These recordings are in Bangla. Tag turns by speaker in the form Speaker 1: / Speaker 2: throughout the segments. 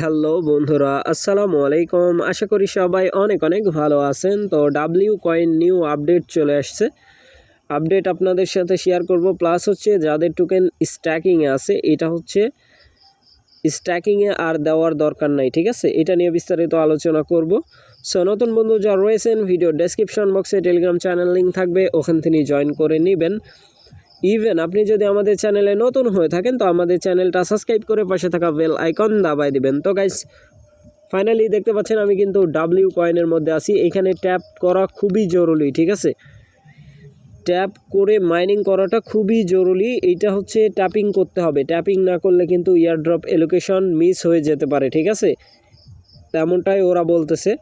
Speaker 1: হ্যালো বন্ধুরা, আসসালামু আলাইকুম। আশা করি সবাই অনেক অনেক ভালো আছেন। তো ডাব্লিউ কয়েন নিউ আপডেট চলে আসছে। আপডেট আপনাদের সাথে শেয়ার করব। প্লাস হচ্ছে যাদের টোকেন স্ট্যাকিংয়ে আছে, এটা হচ্ছে স্ট্যাকিংয়ে আর দেওয়ার দরকার নাই, ঠিক আছে? এটা নিয়ে বিস্তারিত আলোচনা করব। সো নতুন বন্ধু যা রয়েছেন ভিডিও ডেসক্রিপশন বক্সে টেলিগ্রাম চ্যানেল লিঙ্ক থাকবে, ওখান থেকে জয়েন করে নেবেন। ইভেন আপনি যদি আমাদের চ্যানেলে নতুন হয়ে থাকেন, তো আমাদের চ্যানেলটা সাবস্ক্রাইব করে পাশে থাকা বেল আইকন দাবাই দিবেন। তো গাইস ফাইনালি দেখতে পাচ্ছেন আমি কিন্তু ডাব্লিউ কয়েনের মধ্যে আছি। এখানে ট্যাপ করা খুবই জরুরি, ঠিক আছে? ট্যাপ করে মাইনিং করাটা খুবই জরুরি। এইটা হচ্ছে ট্যাপিং করতে হবে। ট্যাপিং না করলে কিন্তু ইয়ারড্রপ এলোকেশন মিস হয়ে যেতে পারে, ঠিক আছে? তেমনটাই ওরা বলতেছে।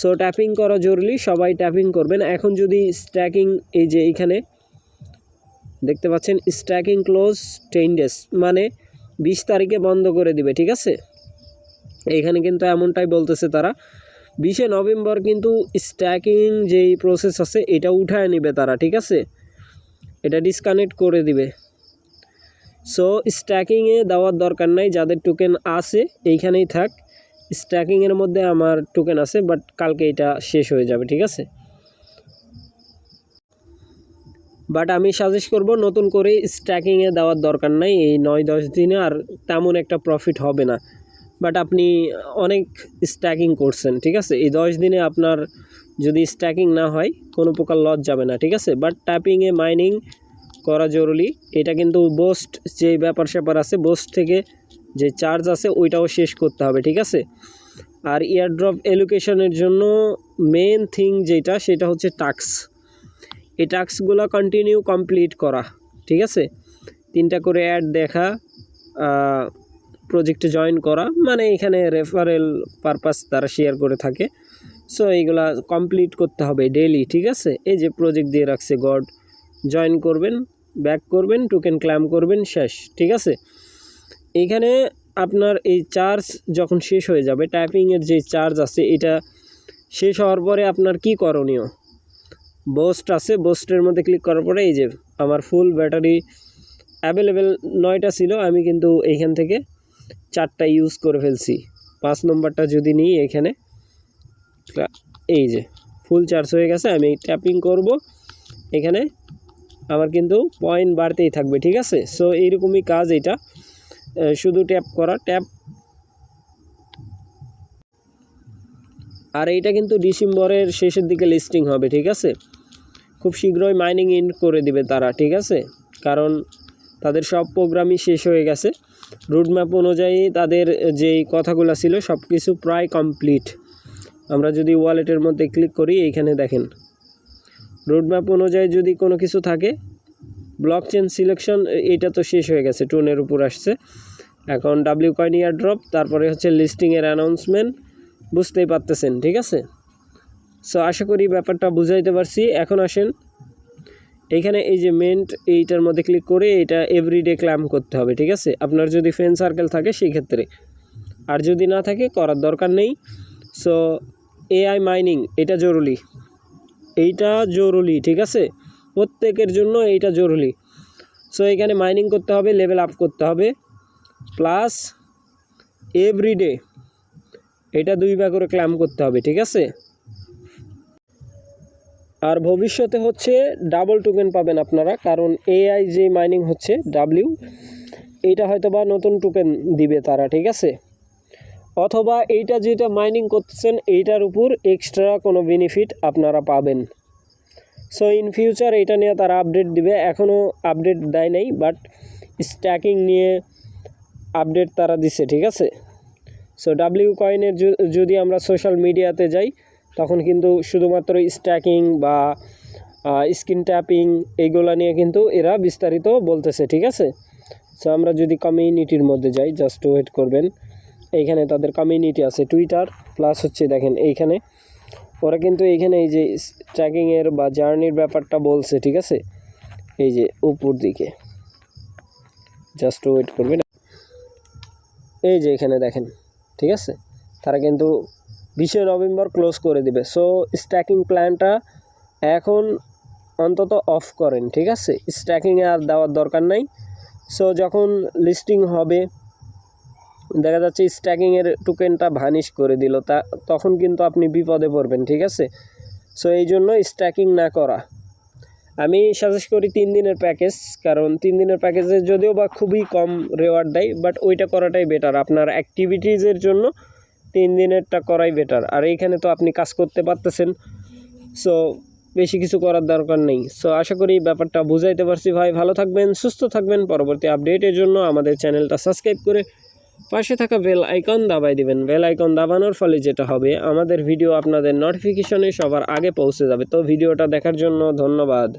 Speaker 1: সো ট্যাপিং করা জরুরি। সবাই ট্যাপিং করবেন। এখন যদি স্ট্যাকিং এই যে এইখানে দেখতে পাচ্ছেন স্ট্যাকিং ক্লোজ টেন ডেজ মানে বিশ তারিখে বন্ধ করে দিবে, ঠিক আছে? এইখানে কিন্তু এমনটাই বলতেছে তারা। বিশে নভেম্বর কিন্তু স্ট্যাকিং যেই প্রসেস আছে, এটা উঠায় নেবে তারা, ঠিক আছে? এটা ডিসকানেক্ট করে দিবে। সো স্ট্যাকিংয়ে দেওয়ার দরকার নাই, যাদের টোকেন আছে, এইখানেই থাক। স্ট্যাকিংয়ের মধ্যে আমার টোকেন আছে বাট কালকে এটা শেষ হয়ে যাবে, ঠিক আছে? বাট আমি সাজেস্ট করব নতুন করে স্ট্যাকিংয়ে দেওয়ার দরকার নাই। এই নয়, দশ দিনে আর তেমন একটা প্রফিট হবে না। বাট আপনি অনেক স্ট্যাকিং করছেন, ঠিক আছে? এই দশ দিনে আপনার যদি স্ট্যাকিং না হয়, কোনো প্রকার লস যাবে না, ঠিক আছে? বাট ট্যাপিংয়ে মাইনিং করা জরুরি। এটা কিন্তু বোস্ট যে ব্যাপার স্যাপার আছে বোস্ট থেকে যে চার্জ আছে, ওইটাও শেষ করতে হবে, ঠিক আছে? আর ইয়ারড্রপ এলোকেশনের জন্য মেন থিং যেটা, সেটা হচ্ছে টাক্স এই টাস্কগুলো কন্টিনিউ কমপ্লিট করা, ঠিক আছে? তিনটা করে অ্যাড দেখা প্রজেক্টে জয়েন করা মানে এখানে রেফারেল পারপাস তারা শেয়ার করে থাকে। সো এইগুলা কমপ্লিট করতে হবে ডেলি ঠিক আছে? এই যে প্রজেক্ট দিয়ে রাখছে গড জয়েন করবেন ব্যাক করবেন টোকেন ক্ল্যাম করবেন, শেষ, ঠিক আছে? এইখানে আপনার এই চার্জ যখন শেষ হয়ে যাবে টাইপিংয়ের যে চার্জ আছে, এটা শেষ হওয়ার পরে আপনার কি করণীয়? বোস্ট আছে বোস্টের মধ্যে ক্লিক করার পরে এই যে আমার ফুল ব্যাটারি অ্যাভেলেবেল নয়টা ছিল, আমি কিন্তু এইখান থেকে চারটা ইউজ করে ফেলছি। পাঁচ নম্বরটা যদি নিই এখানে, এই যে ফুল চার্জ হয়ে গেছে, আমি ট্যাপিং করব। এখানে আমার কিন্তু পয়েন্ট বাড়তেই থাকবে, ঠিক আছে? সো এইরকমই কাজ এটা। শুধু ট্যাপ করা ট্যাপ আর এইটা কিন্তু ডিসেম্বরের শেষের দিকে লিস্টিং হবে, ঠিক আছে? খুব শীঘ্রই মাইনিং ইন করে দিবে তারা, ঠিক আছে? কারণ তাদের সব প্রোগ্রামই শেষ হয়ে গেছে। রুটম্যাপ অনুযায়ী তাদের যেই কথাগুলো ছিল সব কিছু প্রায় কমপ্লিট আমরা যদি ওয়ালেটের মধ্যে ক্লিক করি, এইখানে দেখেন। রুটম্যাপ অনুযায়ী যদি কোনো কিছু থাকে ব্লক চেন সিলেকশন এটা তো শেষ হয়ে গেছে টোনের উপর আসছে। এখন ডাব্লিউ কয়েন ইয়ার ড্রপ তারপরে হচ্ছে লিস্টিংয়ের অ্যানাউন্সমেন্ট বুঝতেই পারতেছেন, ঠিক আছে? সো আশা করি ব্যাপারটা বুঝাইতে পারছি। এখন আসেন। এইখানে এই যে মেন্ট এইটার মধ্যে ক্লিক করে এটা এভরিডে ক্ল্যাম করতে হবে, ঠিক আছে? আপনার যদি ফ্রেন্ড সার্কেল থাকে সেই ক্ষেত্রে আর যদি না থাকে, করার দরকার নেই। সো এআই মাইনিং এটা জরুরি। এইটা জরুরি, ঠিক আছে? প্রত্যেকের জন্য এইটা জরুরি। সো এখানে মাইনিং করতে হবে লেভেল আপ করতে হবে। প্লাস এভরিডে এটা দুইবার করে ক্ল্যাম করতে হবে, ঠিক আছে? আর ভবিষ্যতে হচ্ছে ডাবল টোকেন পাবেন আপনারা, কারণ এআই যে মাইনিং হচ্ছে ডাব্লিউ এইটা হয়তো বা নতুন টোকেন দিবে তারা, ঠিক আছে? অথবা এইটা যেটা মাইনিং করতেছেন, এইটার উপর এক্সট্রা কোনো বেনিফিট আপনারা পাবেন। সো ইন ফিউচার এটা নিয়ে তারা আপডেট দিবে এখনও আপডেট দেয় নাই বাট স্ট্যাকিং নিয়ে আপডেট তারা দিছে, ঠিক আছে? সো ডাব্লিউ কয়েনের যদি আমরা সোশ্যাল মিডিয়াতে যাই তখন কিন্তু শুধুমাত্র স্ট্যাকিং বা স্ক্রিন ট্যাপিং এইগুলো নিয়ে কিন্তু এরা বিস্তারিত বলতেছে, ঠিক আছে? সো আমরা যদি কমিউনিটির মধ্যে যাই জাস্ট ওয়েট করবেন। এইখানে তাদের কমিউনিটি আছে টুইটার প্লাস হচ্ছে দেখেন এইখানে। ওরা কিন্তু এইখানে এই যে ট্র্যাকিংয়ের বা জার্নির ব্যাপারটা বলছে, ঠিক আছে? এই যে উপর দিকে। জাস্ট ওয়েট করবেন। এই যে এখানে দেখেন, ঠিক আছে? তারা কিন্তু বিশে নভেম্বর ক্লোজ করে দিবে। সো স্ট্যাকিং প্ল্যানটা এখন অন্তত অফ করেন, ঠিক আছে? স্ট্যাকিংয়ে আর দেওয়ার দরকার নাই। সো যখন লিস্টিং হবে, দেখা যাচ্ছে স্ট্যাকিংয়ের টোকেনটা ভানিশ করে দিল, তা তখন কিন্তু আপনি বিপদে পড়বেন, ঠিক আছে? সো এই জন্য স্ট্যাকিং না করা। আমি সাজেস্ট করি তিন দিনের প্যাকেজ কারণ তিন দিনের প্যাকেজে যদিও বা খুবই কম রেওয়ার্ড দেয় বাট ওইটা করাটাই বেটার আপনার অ্যাক্টিভিটিজের জন্য তিন দিনেরটা করাই বেটার আর এইখানে তো আপনি কাজ করতে পারতেছেন সো বেশি কিছু করার দরকার নেই। সো আশা করি ব্যাপারটা বুঝাইতে পারছি। ভাই, ভালো থাকবেন, সুস্থ থাকবেন। পরবর্তী আপডেটের জন্য আমাদের চ্যানেলটা সাবস্ক্রাইব করে পাশে থাকা বেল আইকন দাবাই দিবেন। বেল আইকন দাবানোর ফলে যেটা হবে, আমাদের ভিডিও আপনাদের নোটিফিকেশনে সবার আগে পৌঁছে যাবে। তো ভিডিওটা দেখার জন্য ধন্যবাদ।